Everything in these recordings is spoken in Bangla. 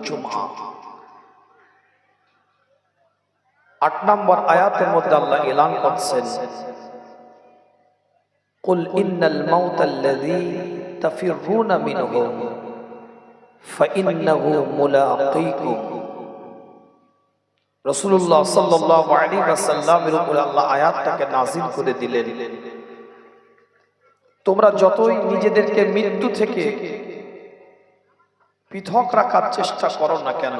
জুমআ আট নম্বর আয়াতের মধ্যে আল্লাহ এলান করছেন قل إن الموت الذي تفرون منه فإنه ملاقيكم রসুল্লাহ সাল্লাহ আলী সাল্লামের উপরে আল্লাহ আয়াতটাকে নাজিল করে দিলেন তোমরা যতই নিজেদেরকে মৃত্যু থেকে পৃথক রাখার চেষ্টা করো না কেন?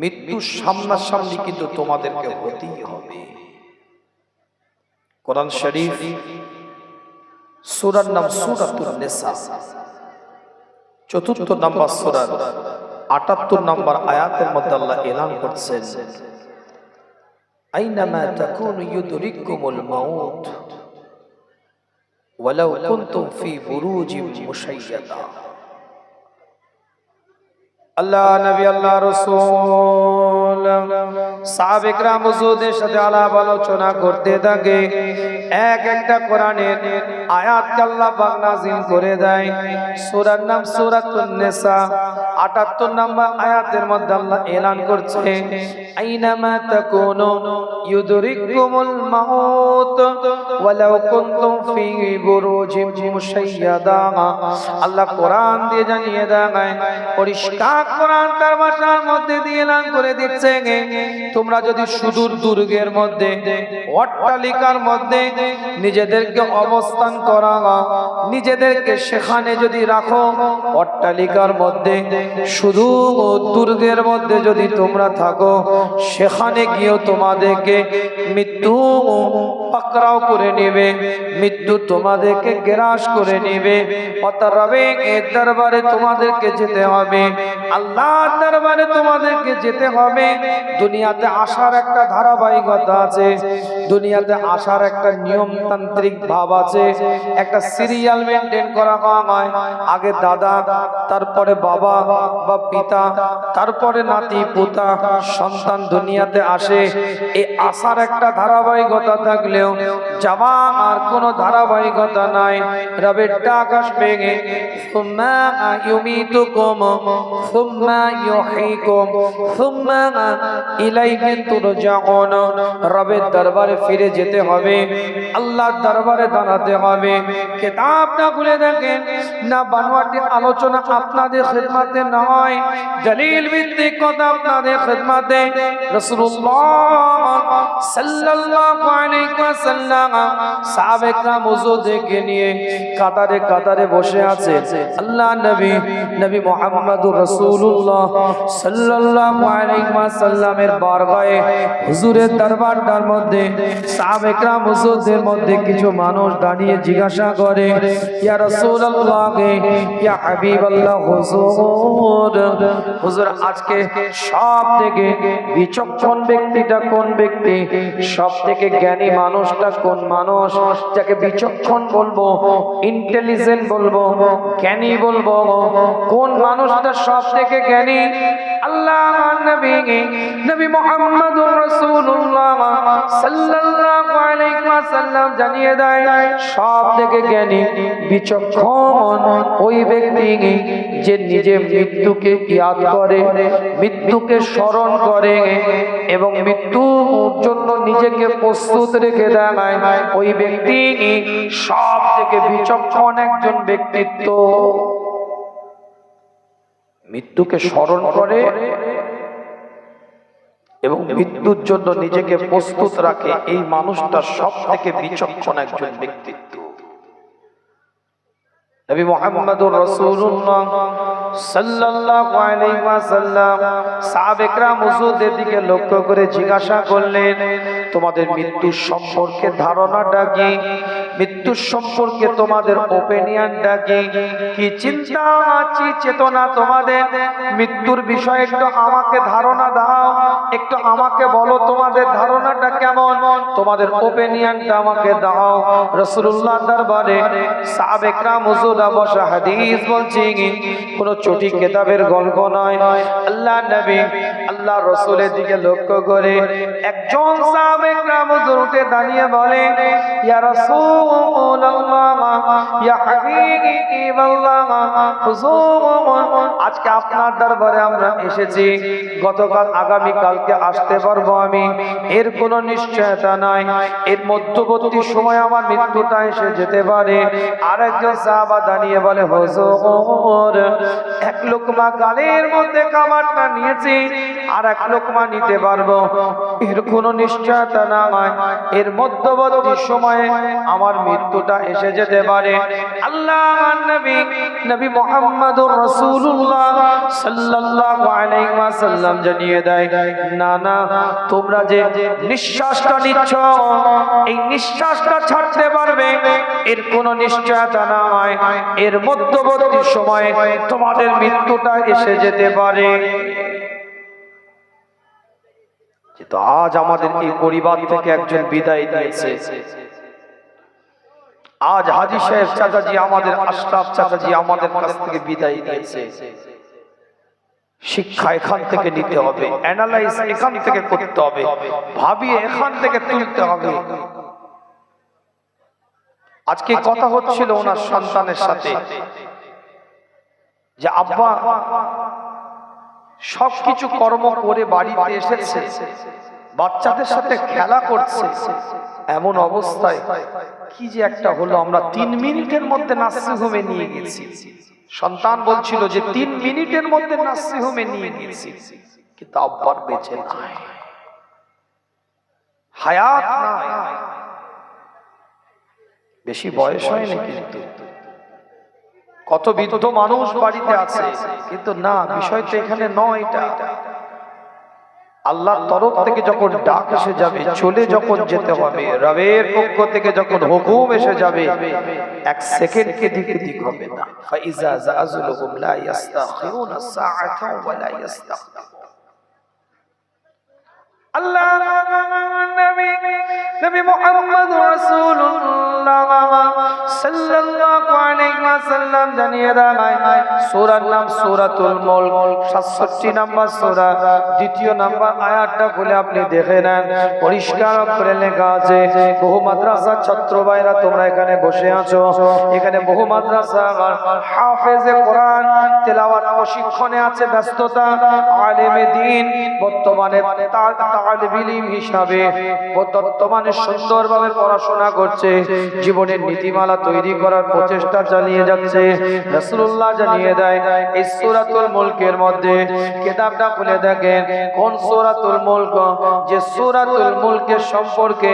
মৃত্যুর সামনাসামনি কিন্তু তোমাদেরকে হতেই হবে। কোরআন শরীফ, সুরার নাম সুরাতুল নেসা। চতুর্থ নাম্বার সুরার আটাত্তর নাম্বার আয়াতের মধ্যে আল্লাহ এলান করছেন, আইনামা মাউত, ওয়ালাউ কুনতুম ফি বুরুজিম মুশাইয়াদা। আল্লাহ নবী আল্লাহ রসুল সাহাবিকরা হুজুরদের সাথে আলাপ আলোচনা করতে থাকে। এক একটা কোরআনের আয়াতকে আল্লাহ নাযিল করে দেয়। সূরার নাম সূরাতুন নিসা। 78 নম্বর আয়াতের মধ্যে আল্লাহ এলান করছে আল্লাহ কোরআন দিয়ে জানিয়ে দেয়, পরিষ্কার কোরআন তার মধ্যে দিয়ে এলান করে দিচ্ছে। তোমরা যদি সুদূর দুর্গের মধ্যে, অট্টালিকার মধ্যে নিজেদেরকে অবস্থান করা, নিজেদেরকে সেখানে যদি রাখো, অট্টালিকার মধ্যে শুধু দুর্গের মধ্যে যদি তোমরা থাকো, সেখানে গিয়েও তোমাদেরকে মৃত্যু পাকড়াও করে নেবে, মৃত্যু তোমাদেরকে গ্রাস করে নেবে। অতরবে দরবারে তোমাদেরকে যেতে হবে আল্লাহ দরবারে তোমাদেরকে যেতে হবে দুনিয়াতে আসার একটা ধারাবাহিকতা আছে, দুনিয়াতে আসার একটা নিয়মতান্ত্রিক ভাব আছে, একটা সিরিয়াল মেনটেন করা হয় আগে দাদা, তারপরে বাবা বা পিতা, তারপরে নাতি, পুতা, সন্তান দুনিয়াতে আসে। এই আসার একটা ধারাবাহিকতা থাকলেও যাওয়া আর কোনো ধারাবাহিকতা নাই। রবের ডাক আসবে সুম্মা ইউমিতুকুম, সুম্মা ইউহীকুম, সুম্মা ইলাইহি তুরজাউন। রবের দরবারে ফিরে যেতে হবে। আল্লাহর দরবারে দাঁড়াতে হবে। কিতাব না খুলে দেখেন, না বানোয়াটি আলোচনা আপনাদের খেদমতে নয়। দলিল ভিত্তিক কথা আপনাদের খেদমতে। রাসূলুল্লাহ কাতারে কাতারে বসে আছে। আল্লাহ নবী নবী মুহাম্মদুর রাসূলুল্লাহ সাল্লাল্লাহু ওয়াসাল্লামের বারগায়ে হুজুরের দরবারটার মধ্যে সাহাবায়ে মুজুদের মধ্যে কিছু মানুষ দাঁড়িয়ে জিজ্ঞাসা করে, ইয়া রাসূলুল্লাহ, ইয়া হাবিবাল্লাহ, হুজুর হুজুর, আজকে সব থেকে বিচক্ষণ ব্যক্তিটা কোন ব্যক্তি? সব থেকে জ্ঞানী মানুষটা কোন মানুষ? যাকে বিচক্ষণ বলব ইন্টেলিজেন্ট বলব, জ্ঞানী বলব, কোন মানুষটা সব থেকে জ্ঞানী? যে নিজে মৃত্যুকে ইয়াদ করে, মৃত্যুকে স্মরণ করে এবং মৃত্যুর জন্য নিজেকে প্রস্তুত রেখে দেয়। ওই ব্যক্তি সব থেকে বিচক্ষণ একজন ব্যক্তিত্ব। মৃত্যুকে স্মরণ করে এবং মৃত্যুর জন্য নিজেকে প্রস্তুত রাখে, এই মানুষটা সব থেকে বিচক্ষণ একজন ব্যক্তিত্ব। নবী মোহাম্মদুর রাসূলুল্লাহ সাল্লাল্লাহু আলাইহি ওয়াসাল্লাম দিকে লক্ষ্য করে জিজ্ঞাসা করলেন, তোমাদের মৃত্যু সম্পর্কে ধারণাটা কি? সম্পর্কে তোমাদের ওপিনিয়নটা কি? কি চিন্তা আছে, চেতনা তোমাদের? মৃত্যুর বিষয়ে একটু আমাকে ধারণা দাও, একটু আমাকে বলো তোমাদের ধারণাটা কেমন? তোমাদের ওপিনিয়নটা আমাকে দাও। রাসূলুল্লাহ দরবারে সাহাবেকরা মুজুদা বসা হাদিস বলছি কোন চটি কেতাবের গল্প নয়। আল্লাহ নবী, আল্লাহ রসুলের দিকে লক্ষ্য করে একজন সাহাবে গ্রাম উঠে দাঁড়িয়ে বলে, ইয়া রাসূলুল্লাহ, ইয়া হুজুর, আজকে আপনার দরবারে আমরা এসেছি। গতকাল আগামী কালকে আসতে পারব আমি। এর কোনো নিশ্চয়তা নাই। এর মধ্যবর্তী সময় আমার মৃত্যুটা এসে যেতে পারে। আরেকজন সাহাবা দাঁড়িয়ে বলে, হুজুর এক লোকমা গালের মধ্যে খাবারটা নিয়েছি। আর এক লোকমা নিতে পারব। এর কোনো নিশ্চয়তা নাই এর মধ্যবর্তী সময়ে আমার মৃত্যুটা এসে যেতে পারে। আল্লাহ নবী নবী মুহাম্মদুর রাসূলুল্লাহ সাল্লাল্লাহু আলাইহি ওয়াসাল্লাম জানিয়ে দেয়, না না, তোমরা যে নিঃশ্বাসটা নিচ্ছ, এই নিঃশ্বাসটা ছাড়তে পারবে। এর কোনো নিশ্চয়তা নাই এর মধ্যবর্তী সময়ে তোমাদের মৃত্যুটা এসে যেতে পারে। তো আজ আমাদের এই পরিবার থেকে একজন বিদায় দিয়েছে। আজ হাজি সাহেব চাচাজি আমাদের, আশরাফ চাচাজি আমাদের কাছ থেকে বিদায় দিয়েছে। শিক্ষা এখান থেকে নিতে হবে অ্যানালাইজ এখান থেকে করতে হবে, ভাবিয়ে এখান থেকে তুলতে হবে। আজকে কথা হচ্ছিল ওনার সন্তানের সাথে, যে আব্বা সবকিছু কর্ম করে বাড়িতে এসেছে। বাচ্চাদের সাথে খেলা করছে। এমন অবস্থায় কি যে একটা হলো, আমরা তিন মিনিটের মধ্যে নার্সিং হোমে নিয়ে গেছি। সন্তান বলছিল যে তিন মিনিটের মধ্যে নার্সিং হোমে নিয়ে গেছি। কিন্তু আব্বার বেঁচে হায়াত বেশি বয়স হয়নি কিন্তু। কত বৃদ্ধ মানুষ বাড়িতে আছে, কিন্তু না, বিষয় তো এখানে নয় এটা আল্লাহর তরফ থেকে যখন ডাক এসে যাবে, চলে যখন যেতে হবে, রবের পক্ষ থেকে যখন হুকুম এসে যাবে, এক সেকেন্ড কে দিকে দিক হবে না। ফাইজা জাযুলুহুম লা সাআতাও ওয়া লা আল্লাহ, নবী নবী মুহাম্মদ রাসূলুল্লাহ সাল্লাল্লাহু আলাইহি ওয়াসাল্লাম জানিয়ে দেন সূরার নাম সূরাতুল মুলক 67 নাম্বার সূরা, দ্বিতীয় নাম্বার আয়াতটা খুলে আপনি দেখে নেন, পরিষ্কার করে লেখা বহু মাদ্রাসা ছাত্র ভাইরা তোমরা এখানে বসে আছো, এখানে বহু মাদ্রাসা কোরআন প্রশিক্ষণে আছে ব্যস্ততা বর্তমানে তালিব হিসাবে বর্তমানে সুন্দরভাবে পড়াশোনা করছে, জীবনের নীতিমালা তৈরি করার প্রচেষ্টা চালিয়ে যাচ্ছে। রাসূলুল্লাহ জানিয়ে দেয়, এই সূরাতুল মুলকের মধ্যে কিতাবটা খুলে দেখেন, কোন সূরাতুল মুলক? যে সূরাতুল মুলকের সম্পর্কে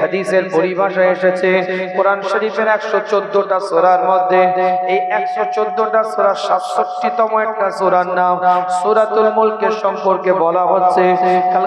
হাদিসের পরিভাষা এসেছে, কোরআন শরীফের 114টা সূরার মধ্যে এই 114টা সূরা 67তম একটা সূরার নাম সূরাতুল মুলকের সম্পর্কে বলা হচ্ছে, কাল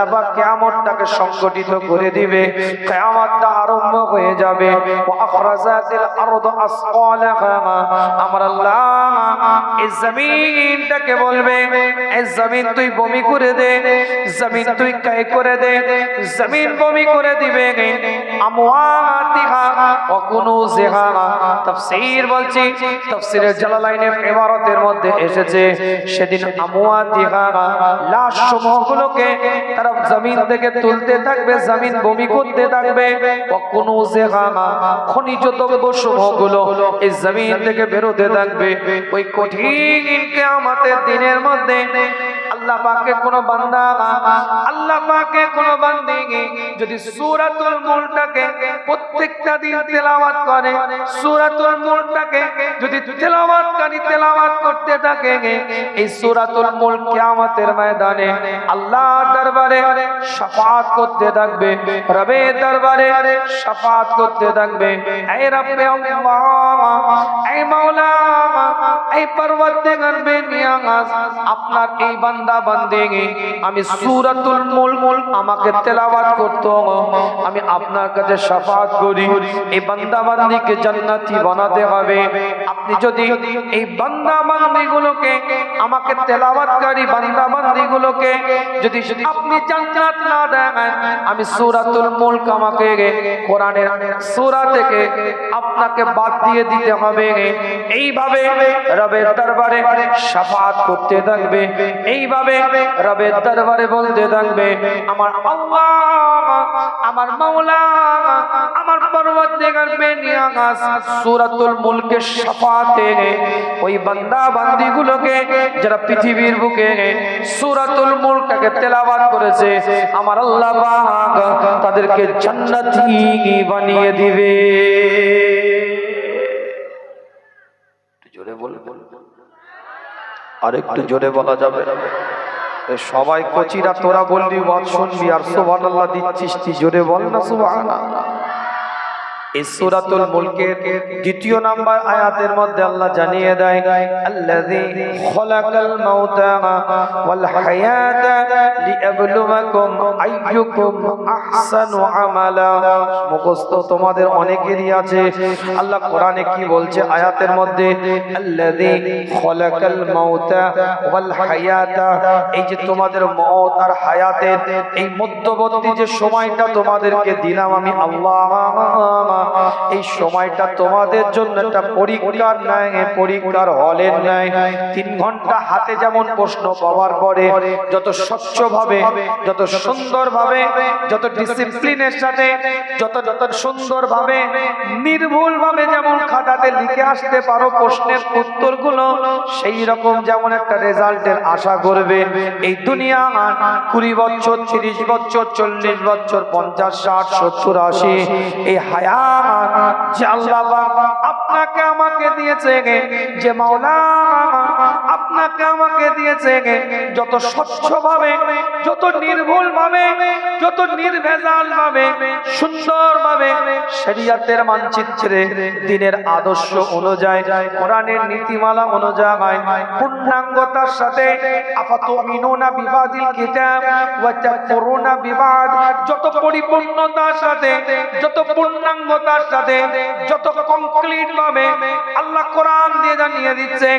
পাক কিয়ামতটাকে সংগঠিত করে দিবে। কিয়ামতটা আরম্ভ হয়ে যাবে। ওয়া আখরাজাতিল আরদু আসকালাহা। আমার আল্লাহ, এই জমিনটাকে বলবে, এই জমিন তুই বমি করে দে, জমিন তুই কায় করে দে, জমিন বমি করে দিবে। আমওয়াতিহা ওয়া কুনুজিহা। তাফসীর বলছি, তাফসীরের জালালাইনের ইবারতের মধ্যে এসেছে। সেদিন আমওয়াতিহা লাশ সমূহগুলোকে তারা জমিন থেকে তুলতে থাকবে, জমিন বমি করতে থাকবে। কোনো যে খনিজ দ্রব্য সমূহগুলো এই জমিন থেকে বেরোতে থাকবে। ওই কঠিন কেয়ামতের দিনের মধ্যে আল্লাহ পাকে কোন বান্দা আল্লাহ পাকে কোন বান্দি যদি সূরাতুল মুলটাকে প্রত্যেকটা দিন তেলাওয়াত করে, সূরাতুল মুলটাকে যদি তেলাওয়াতকারী তেলাওয়াত করতে থাকে, এই সূরাতুল মুল কিয়ামতের ময়দানে আল্লাহর দরবারে শাফাআত করতে থাকবে, রবের দরবারে শাফাআত করতে থাকবে। এই রব্বে আল্লাহ, এই মাওলা এই পরবর্তীকার বেনিয়াস আপনার এই বান্দা বান্দিকে আমি সূরাতুল মুলক, আমাকে তেলাওয়াত করতে আমি আপনার কাছে শাফাত করি। এই বান্দা বান্দিকে জান্নাতি বানাতে হবে। আপনি যদি এই বান্দা বান্দিগুলোকে আমাকে তেলাওয়াতকারী বান্দা বান্দিগুলোকে যদি আপনি জান্নাত না দেন, আমি সূরাতুল মুলক আমাকে কোরআনের সূরা থেকে আপনাকে বাদ দিয়ে দিতে হবে। এইভাবে রবের দরবারে শাফাত করতে থাকবে। এইভাবে রবের দরবারে বলতে থাকবে, আমার আল্লাহ, আমার মাওলা, আমার পরবর্তীকার বেনিয়াস সূরাতুল মুলকের শাফাতে ওই বান্দা বান্দিগুলোকে যারা পৃথিবীর বুকে সূরাতুল মুলককে তেলাওয়াত করেছে, আমার আল্লাহ পাক তাদেরকে জান্নাতি বানিয়ে দিবে। একটু জোরে আর জোরে বলা যাবে। সবাই কচিরা তোরা বললি বল শুনবি, আর সুবহানাল্লাহ দিচ্ছিস জোরে বল না, সুবহানাল্লাহ। তোমাদের অনেকেরই আছে। আল্লাহ কোরআনে কি বলছে আয়াতের মধ্যে? এই যে তোমাদের মওত আর হায়াতের এই মধ্যবর্তী যে সময়টা তোমাদেরকে দিলাম আমি, আল্লাহ এই সময়টা তোমাদের জন্য একটা পরীক্ষার নাই পরীক্ষার হলের নাই তিন ঘণ্টা হাতে যেমন প্রশ্ন পাওয়ার পরে, যত স্বচ্ছ ভাবে যত সুন্দর ভাবে যত ডিসিপ্লিনের সাথে, যত যত সুন্দর ভাবে নির্ভুল ভাবে যেমন খাতাতে লিখে আসতে পারো প্রশ্নের উত্তরগুলো, সেই রকম যেমন একটা রেজাল্টের আশা করবে। এই দুনিয়া কুড়ি বছর, তিরিশ বছর, চল্লিশ বছর, পঞ্চাশ, ষাট, সত্তর, আশি, এই হায়াত আপনাকে আমাকে দিয়েছে যে মাওলা আপনাকে আমাকে দিয়েছে যত যত নির্ভুল ভাবে যত নির্ভেজাল ভাবে সুন্দর ভাবে শরিয়াতের মানচিত্রে, দিনের আদর্শ অনুযায়ী, কোরআনের নীতিমালা অনুযায়ী, পূর্ণাঙ্গতার সাথে আফাতুমিনুনা বিবাদিল কিতাব ওয়া বিবাদ, যত পরিপূর্ণতার সাথে, যত পূর্ণাঙ্গতার সাথে যত কমপ্লিট ভাবে আল্লাহ কোরআন দিয়ে জানিয়ে দিচ্ছে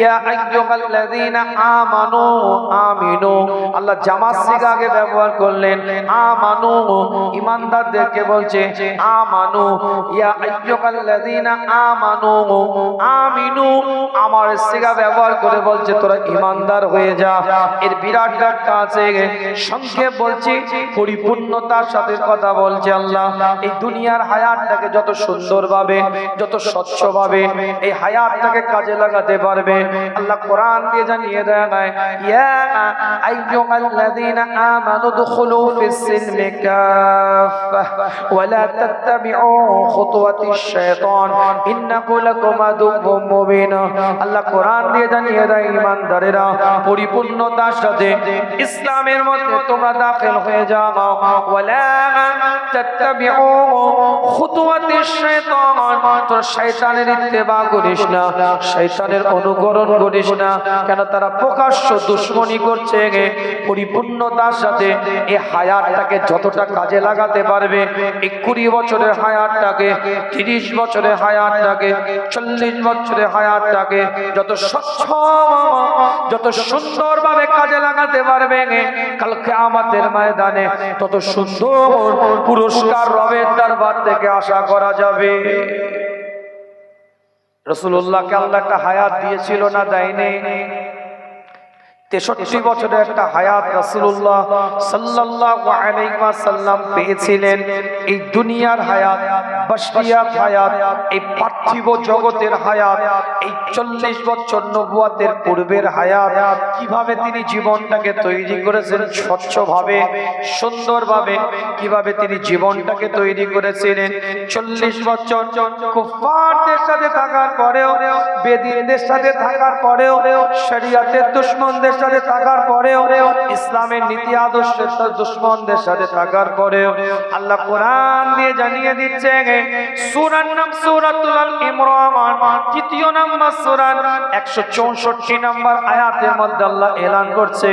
ইয়া আইয়ুহাল্লাযীনা আমানু আমিনু। আল্লাহ জামা সিগাকে ব্যবহার করলেন, আমানু। ইমানদারদেরকে বলছে, আমানু। ইয়া আইয়ুহাল্লাযীনা আমানু আমিনু। আমার সিগা ব্যবহার করে বলছে, তোরা ইমানদার হয়ে যা। এর বিরাট ডাক্তার আছে। সংক্ষেপ বলছি, পরিপূর্ণতার সাথে কথা বলছে আল্লাহ। এই দুনিয়ার হায়াতটাকে যত সুন্দরভাবে, যত স্বচ্ছভাবে এই হায়াতটাকে কাজে লাগাতে পারবে। আল্লাহ কোরআন দিয়ে জানিয়ে দেয় ইয়া আইয়ুহাল্লাযীনা আমানু দুখুলু ফিস-সিলমি কাফা ওয়া লা তাত্তাবিউ খুতুওয়াতিশ শাইতান ইন্নাহু লাকুম আদুউম মুবিন। আল্লাহ কোরআন দিয়ে জানিয়ে দেয় ঈমানদারেরা পরিপূর্ণতার সাথে ইসলামের মধ্যে তোমরা দাখিল হয়ে যাও। ওয়া লা তাত্তাবিউ খুতুওয়াতিশ শাইতান তোমরা শয়তানের ইত্তেবা করিস না, শয়তানের অনুকরণ করিস না, কেন তারা প্রকাশ্য দুশ্মনী করছে পরিপূর্ণতার সাথে এই হায়াতটাকে যতটা কাজে লাগাতে পারবে, এই কুড়ি বছরের হায়াতটাকে, তিরিশ বছরের হায়াতটাকে, চল্লিশ বছরের হায়াতটাকে যত স্বচ্ছ যত সুন্দরভাবে কাজে লাগাতে পারবে কালকে আমাদের ময়দানে তত সুন্দর পুরস্কার রবের দরবার থেকে আশা করা যাবে। রসুল্লাহকে আল্লাহ একটা হায়াত দিয়েছিল না দেয়নি? তেষট্টি বছরের একটা হায়াত রাসূলুল্লাহ সাল্লাল্লাহু পেয়েছিলেন। এই দুনিয়ার হায়াত বাশরিয়াত হায়াত, এই পার্থিব জগতের হায়াত, এই চল্লিশ বছর নবুয়াতের পূর্বের হায়াত, কীভাবে তিনি জীবনটাকে তৈরি করেছেন স্বচ্ছভাবে, সুন্দরভাবে, কীভাবে তিনি জীবনটাকে তৈরি করেছিলেন। চল্লিশ বছর কুফারদের সাথে থাকার পরেও, বেদিনদের সাথে থাকার পরেও, শরিয়াতের দুশ্মনদের সাথে থাকার পরেও, ইসলামের নীতি আদর্শের দুশ্মনদের সাথে থাকার পরেও আল্লাহ কোরআন দিয়ে জানিয়ে দিচ্ছে সূরার নাম সূরাতুল ইমরান তৃতীয় নাম্বার সূরা 164 নম্বর আয়াতের মধ্যে আল্লাহ এলান করছে,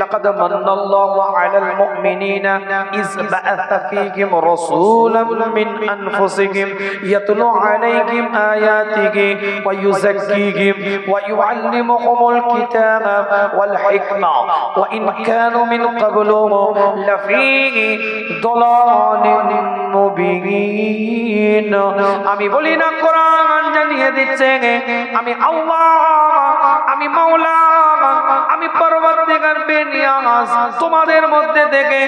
লাকাদ মান্নাল্লাহু আলাল মুমিনিনা ইজ বাআথা ফীহিম রাসূলাম মিন আনফুসিহিম, ইয়াতলু আলাইহিম আয়াতিহি, ওয়া ইউযাক্কিহিম, ওয়া ইউআল্লিমুহুমুল ওয়া ইন কানু মিন ক্বাবলু লাফী দালালিন মুবিন আমি বলি না কোরআন জানিয়ে দিচ্ছে। আমি আল্লাহ আমি মাওলা তোমাদের মধ্যে থেকে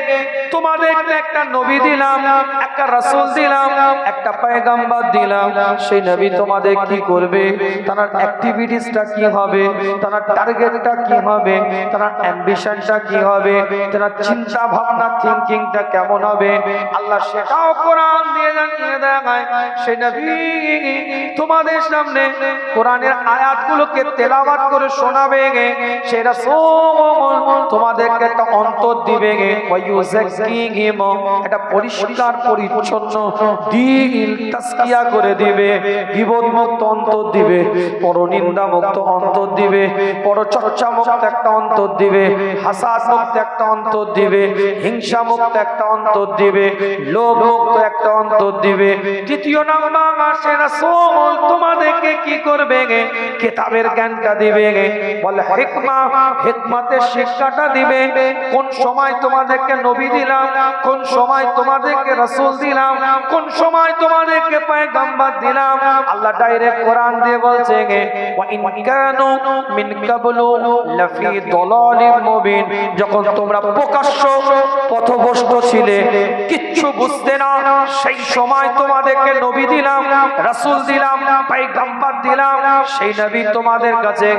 তোমাদের একটা নবী দিলাম, একটা দিলাম, একটা পয়গাম্বর দিলাম। সেই নবী তোমাদের কি করবে? তার অ্যাক্টিভিটিসটা কি হবে? তার টার্গেটটা কি হবে? তার অ্যাম্বিশনটা কি হবে? তার চিন্তা ভাবনা থিংকিংটা কেমন হবে? আল্লাহ সেটাও কোরআন দিয়ে জানিয়ে দেয়। সেই নবী তোমাদের সামনে কোরআনের আয়াতগুলোকে তেলাওয়াত করে শোনাবে। সেটা তোমাদেরকে একটা অন্তর দিবে একটা পরিষ্কার, পরিচ্ছন্ন দিল করে দিবে। বিপদ মুক্ত অন্তর দিবে। পরনিন্দা মুক্ত অন্তর দিবে। পরচর্চা মুক্ত একটা অন্তর দিবে। হাসাদ মুক্ত একটা অন্তর দিবে। হিংসা মুক্ত একটা অন্তর দিবে। লোভ মুক্ত একটা অন্তর দিবে। তৃতীয় নাম্বার মাসে রাসূল, তোমাদেরকে কি করবে কিতাবের জ্ঞানটা দিবে বলে, হিকমা হিকমতের শিক্ষাটা দিবে। কোন সময় তোমাদেরকে নবী দিলাম, কোন সময় তোমাদেরকে রাসূল দিলাম, কোন সময় তোমাদেরকে পয়গম্বর দিলাম। আল্লাহ ডাইরেক্ট কোরআন দিয়ে বলছে যখন তোমরা প্রকাশ্য পথভ্রষ্ট ছিলে, কিচ্ছু বুঝতে না, সেই সময় তোমাদেরকে নবী দিলাম, রাসূল দিলাম, পয়গম্বর দিলাম, সেই নবী তোমাদের কাছে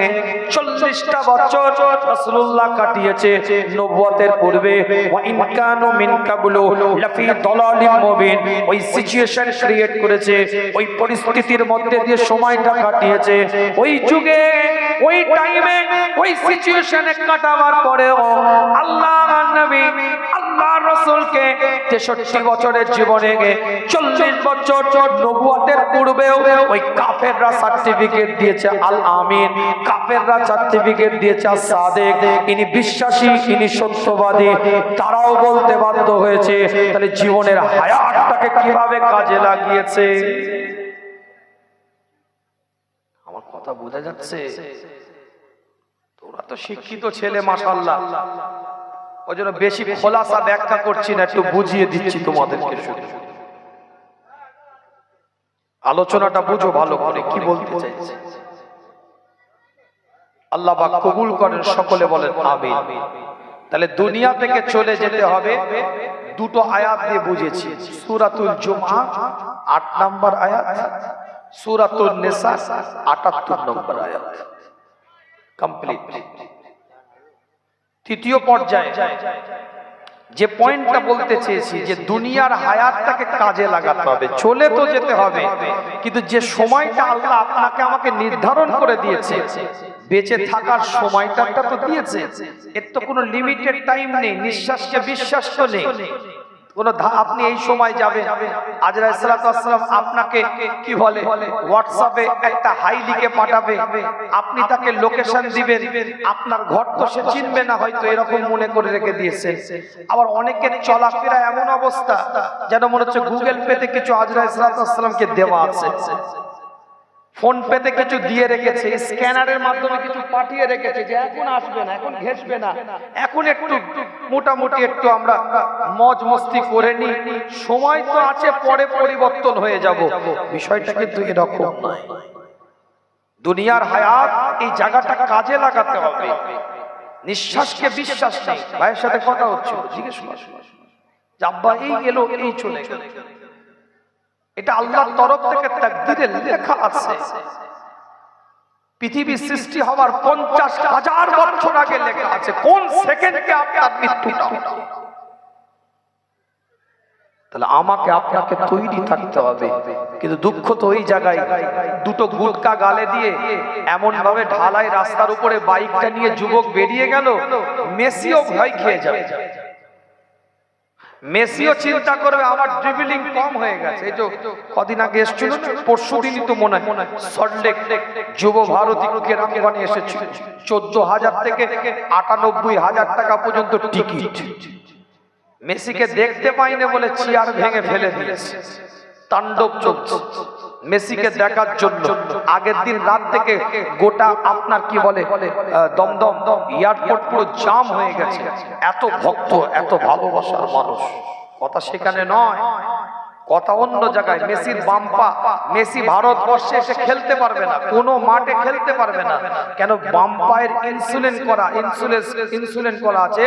চল্লিশটা বছর রাসূলুল্লাহ কাটিয়েছে। নবুয়তের পূর্বে ওয়া ইন কানু মিন কাবলু লাফি দালালিন মুবিন। ওই সিচুয়েশন ক্রিয়েট করেছে, ওই পরিস্থিতির মধ্যে দিয়ে সময়টা কাটিয়েছে। ওই যুগে, ওই টাইমে ওই সিচুয়েশনে কাটাবার পরেও আল্লাহ নবী, আল্লাহ রসুলকে তেষট্টি বছরের জীবনে চল্লিশ বছর নবুয়াতের পূর্বেও ওই কাফেররা সার্টিফিকেট দিয়েছে, আল আমিন। কাফেররা সার্টিফিকেট দিয়েছে আল সাদেক, ইনি বিশ্বাসী, ইনি সত্যবাদী, তারাও বলতে বাধ্য হয়েছে, তাহলে জীবনের হায়াতটাকে কীভাবে কাজে লাগিয়েছে? আমার কথা বোঝা যাচ্ছে? তোরা তো শিক্ষিত ছেলে মাশাল্লাহ ওই জন্য বেশি খোলাসা ব্যাখ্যা করছি না, একটু বুঝিয়ে দিচ্ছি তোমাদেরকে আলোচনাটা বুঝো ভালো করে, কি বলতে চাইছে? আল্লাহ বা কবুল করেন সকলে বলেন আমিন। তাহলে দুনিয়া থেকে চলে যেতে হবে দুটো আয়াত দিয়ে বুঝেছি। সুরাতুল জুমা আট নম্বর আয়াত। সুরাতুল নেশা আটাত্তর নম্বর আয়াত। কমপ্লিট তৃতীয় পর্যায়ে যে পয়েন্টটা বলতে চেয়েছি যে দুনিয়ার হায়াতটাকে কাজে লাগাতে হবে, চলে তো যেতে হবে, কিন্তু যে সময়টা আল্লাহ আপনাকে আমাকে নির্ধারণ করে দিয়েছে, বেঁচে থাকার সময়টা তো দিয়েছে, এর তো কোনো লিমিটেড টাইম নেই, নিঃশ্বাসকে বিশ্বাস তো নেই। কোন আপনি এই সময় যাবেন। আজরা ইসলাতাম আপনাকে কি বলে? হোয়াটসঅ্যাপে একটা হাই লিখে পাঠাবে। আপনি তাকে লোকেশন দিবেন। আপনার ঘর তো সে চিনবে না, হয়তো এরকম মনে করে রেখে দিয়েছে। আবার অনেকের চলাফেরা এমন অবস্থা, যেন মনে হচ্ছে গুগল পেতে কিছু আজরা ইসলাতামকে দেওয়া আছে। ফোন পেতে কিছু দিয়ে রেখেছে, স্ক্যানারের মাধ্যমে কিছু পাঠিয়ে রেখেছে যে এখন আসবে না, এখন ঘেসবে না। এখন একটু, মোটামুটি একটু আমরা মজ মস্তি করে নি সময় তো আছে, পরে পরিবর্তন হয়ে যাব। বিষয়টা কিন্তু এরকম নয়। দুনিয়ার হায়াত এই জায়গাটা কাজে লাগাতে হবে। নিঃশ্বাসকে বিশ্বাস নেই। ভাইয়ের সাথে কথা হচ্ছে, জিজ্ঞেস আব্বা, এই এলো, এই চলে এটা আল্লাহর তরফ থেকে তাকদীরে লেখা আছে। পৃথিবী সৃষ্টি হওয়ার পঞ্চাশ হাজার বছর আগে লেখা আছে। কোন সেকেন্ডকে আপনার মৃত্যুটা তাহলে আমাকে আপনাকে তৈরি থাকতে হবে। কিন্তু দুঃখ তো ওই জায়গায়, দুটো গুটকা গালে দিয়ে এমন ভাবে ঢালাই রাস্তার উপরে বাইকটা নিয়ে যুবক বেরিয়ে গেল, মেসিও ভয় খেয়ে যাবে। মেসিও চিন্তা করবে, আমার ড্রিবলিং কম হয়ে গেছে। এই যে কদিন আগে এসেছিল পরশু দিনই তো মনে হয় সল্টলেক যুব ভারতী কেরামগঞ্জে এসেছিল চোদ্দ হাজার থেকে আটানব্বই হাজার টাকা পর্যন্ত টিকিট মেসিকে দেখতে পাইনি বলে চেয়ার ভেঙে ফেলে দিয়েছে। তাণ্ডব চলছে। মেসিকে দেখার জন্য। আগের দিন রাত থেকে গোটা আপনার কি বলে দমদম। এয়ারপোর্ট পুরো জাম হয়ে গেছে। এত ভক্ত এত ভালোবাসার মানুষ। কথা সেখানে নয়। কথা অন্য জায়গায়। মেসির বাম্পা। মেসি ভারতবর্ষে এসে খেলতে পারবে না। কোনো মাঠে খেলতে পারবে না। কেন বাম্পায়ের ইনসুলিন করা ইনসুলেন্স ইনসুলিন করা আছে।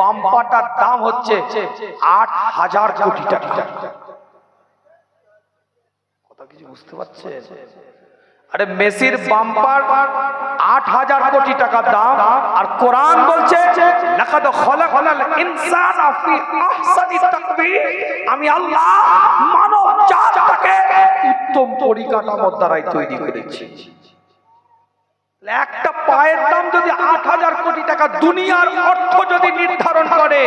বাম্পাটার দাম হচ্ছে আট হাজার কোটি টাকা। কিছু বুঝতে পারছেন? আরে মেসির বাম্পার আট হাজার কোটি দাম, আর কোরআন বলছে আমি আল্লাহ উত্তম পরিকাঠামোর দ্বারাই তৈরি করেছি। একটা পায়ের দাম যদি আট হাজার কোটি টাকা, দুনিয়ার অর্থ যদি নির্ধারণ করে,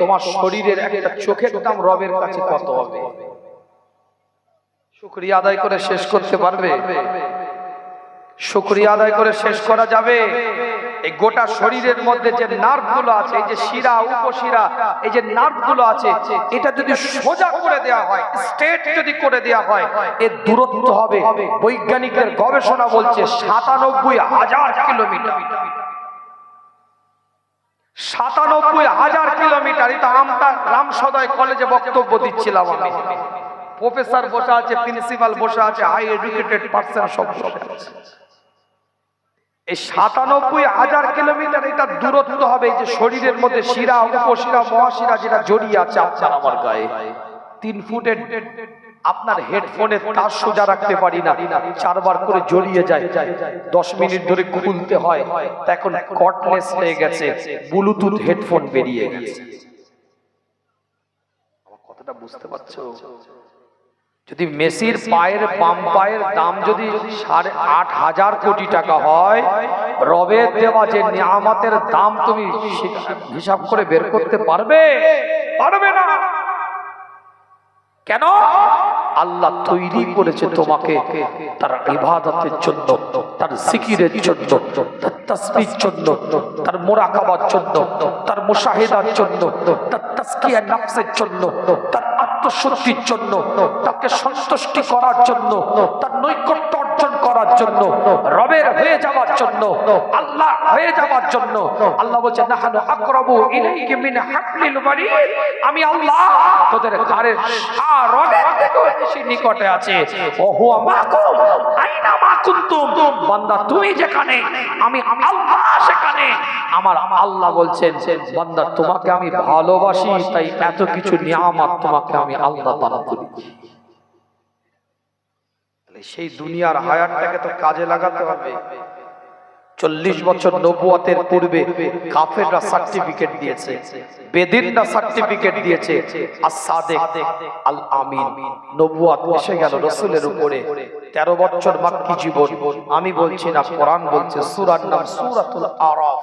তোমার শরীরের একটা চোখের দাম রবের কাছে কত হবে? শুক্রিয়া আদায় করে শেষ করতে পারবে? শুক্রিয়া আদায় করে শেষ করা যাবে? এই গোটা শরীরের মধ্যে যে নার্ভগুলো আছে এই যে শিরা উপশিরা এই যে নার্ভগুলো আছে এটা যদি সোজা করে দেওয়া হয় স্ট্রেট যদি করে দেওয়া হয় এর দূরত্ব হবে। বৈজ্ঞানিকের গবেষণা বলছে সাতানব্বই হাজার কিলোমিটার। সাতানব্বই হাজার কিলোমিটার এটা আমতা রামসদয় কলেজে বক্তব্য দিচ্ছিলাম আমি। প্রফেসর বসে আছে, প্রিন্সিপাল বসে আছে হাই এডুকেটেড পার্সন সব আছে। এই সাতানব্বই হাজার কিলোমিটার এটা দূরত্ব হবে যে শরীরের মধ্যে শিরা, উপশিরা, মহাশিরা যেটা জড়িয়ে আছে আপনার আমার গায়ে। তিন ফুটের আপনার হেডফোনে তার সোজা রাখতে পারি না, চারবার করে জড়িয়ে যায়। দশ মিনিট ধরে খুলতে হয় এখন কটলেস হয়ে গেছে ব্লুটুথ হেডফোন বেরিয়ে গেছে। কথাটা বুঝতে পারছ? যদি মেসির পায়ের বাম পায়ের দাম যদি সাড়ে আট হাজার কোটি টাকা হয়, রবের দেওয়া যে নিয়ামতের দাম তুমি হিসাব করে বের করতে পারবে? পারবে না। কেন? আল্লাহ তৈরি করেছে তোমাকে তার ইবাদতের জন্য, তার সিকিরের জন্য, তার তাসবির জন্য, তার মোরাকাবার জন্য, তার মুশাহিদার জন্য, তার তাসকিয়া নাফসের জন্য, তার আত্মশুদ্ধির জন্য তাকে সন্তুষ্টি করার জন্য তার নৈকট্য করার জন্য, রবের হয়ে যাওয়ার জন্য আল্লাহ হয়ে যাওয়ার জন্য। আল্লাহ বলছে, নাহানু আকরাবু ইলাইহি মিন হাবলিল ওয়ারিদ আমি আল্লাহ তোদের ঘরের রবের থেকেও বেশি নিকটে আছে। ও হুয়া মাকুম আইনা মা কুনতুম? বান্দা, তুমি যেখানে, আমি আল্লাহ সেখানে। আমার আল্লাহ বলছেন, বান্দা, তোমাকে আমি ভালোবাসি, তাই এত কিছু নিয়ামত তোমাকে আমি আল্লাহ দান করি। সেই দুনিয়ার হায়াতটাকে তো কাজে লাগাতে হবে। চল্লিশ বছর নবুয়াতের পূর্বে কাফেররা সার্টিফিকেট দিয়েছে, বেদিনরা সার্টিফিকেট দিয়েছে, আর সাদেক আল আমিন নবুয়াত এসে গেল রসুলের উপরে। তেরো বছর মাক্কি জীবন, আমি বলছি না, কোরআন বলছে, সুরার নাম সুরাতুল আরাফ।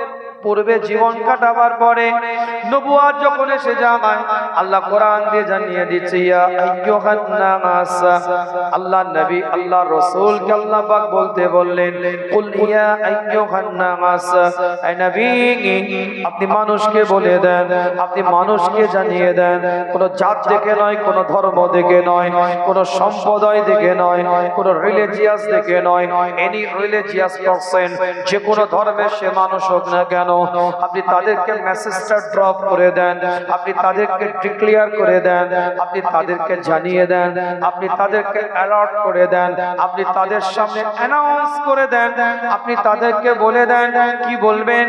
পূর্বে জীবন কাটাবার পরে নবুয়াত যখন এসে যায় আল্লাহ কোরআন দিয়ে জানিয়ে দিচ্ছে আল্লাহ নবী, আল্লাহ রাসূল কে আল্লাহ পাক বলতে বললেন আপনি মানুষকে বলে দেন, আপনি মানুষকে জানিয়ে দেন, কোন জাত দেখে নয়, কোন ধর্ম দেখে নয়, কোন সম্প্রদায় দেখে নয়, কোন রিলিজিয়াস দেখে নয় এনি রিলিজিয়াস পারসন যে কোন ধর্মের সে মানুষ হোক না কেন আপনি তাদেরকে মেসেজটা ড্রপ করে দেন, আপনি তাদেরকে ডিক্লেয়ার করে দেন, আপনি তাদেরকে জানিয়ে দেন, আপনি তাদেরকে অ্যালার্ট করে দেন, আপনি তাদের সামনে অ্যানাউন্স করে দেন, আপনি তাদেরকে বলে দেন, কি বলবেন?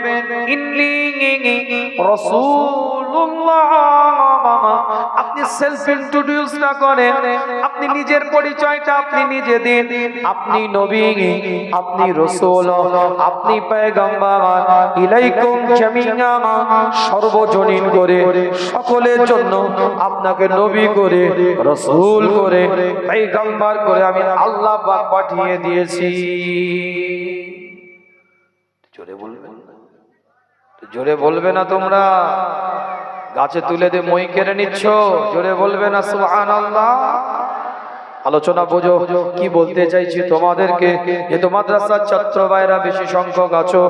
আপনি সেলফ ইন্ট্রোডিউস না করেন, আপনি নিজের পরিচয়টা আপনি নিজে দিন, আপনি নবী, আপনি রাসূল, আপনি পয়গম্বর সর্বজনীন করে, সকলের জন্য আপনাকে নবী করে করে করে আমি আল্লাহ পাঠিয়ে দিয়েছি। জোরে বলবেন জোরে বলবে না তোমরা? গাছে তুলে দিয়ে মই কেড়ে নিচ্ছ? জোরে বলবে না, সুবহানাল্লাহ। আলোচনা বোঝো, কি বলতে চাইছি তোমাদেরকে? যেহেতু মাদ্রাসার ছাত্র ভাইরা বেশি সংখ্যক আছো,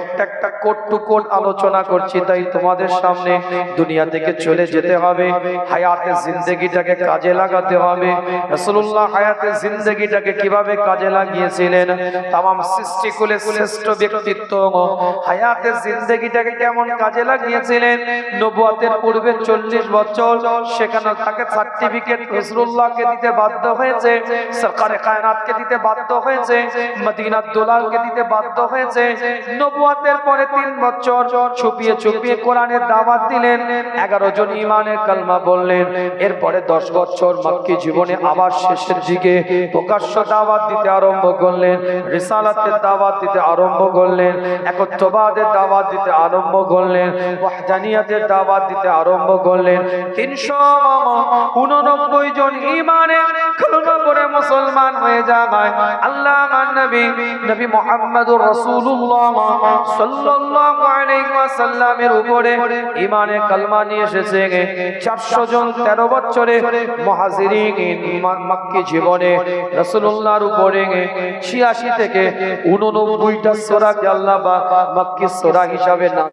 একটা একটা কোট টু কোট আলোচনা করছি, তাই তোমাদের সামনে দুনিয়া থেকে চলে যেতে হবে। হায়াতে জিন্দগিটাকে কাজে লাগাতে হবে। রাসূলুল্লাহ হায়াতে জিন্দগিটাকে কীভাবে কাজে লাগিয়েছিলেন? তাম সৃষ্টিকুলে শ্রেষ্ঠ ব্যক্তিত্ব। হায়াতে জিন্দগিটাকে কেমন কাজে লাগিয়েছিলেন? নবুয়াতের পূর্বে চল্লিশ বছর, সেখানে তাকে সার্টিফিকেট রাসূলুল্লাহকে দিতে বাধ্য হয়েছে, সরকারে কায়নাতকে দিতে বাধ্য হয়েছে মদিনাত দুলালকে দিতে বাধ্য হয়েছে। নবুয়াতের পরে তিন বছর ছুপিয়ে ছুপিয়ে কোরআনের দাওয়াত দিলেন। এগারো জন ইমানের কালমা বললেন। এরপরে দশ বছর মক্কি জীবনে আবার শেষের দিকে প্রকাশ্য দাওয়াত দিতে আরম্ভ করলেন, রিসালাতের দাওয়াত দিতে আরম্ভ করলেন, একত্ববাদের দাওয়াত দিতে আরম্ভ করলেন, ওয়াহদানিয়াতের দাওয়াত দিতে আরম্ভ করলেন। তিনশো উননব্বই জন ইমানে কালমা পড়ে মুসলমান হয়ে যায় আল্লাহ নবী নবী মুহাম্মদুর রাসূলুল্লাহ সাল্লাল্লাহু ওয়াসাল্লামের উপরে ইমানে কালমা নিয়ে এসেছে। 400 জন 13 বছরে মুহাজিরিন মক্কি জীবনে রাসূলুল্লাহর উপরে 86 থেকে 89টা সূরা আল্লাহ বা মক্কি সূরা হিসাবে না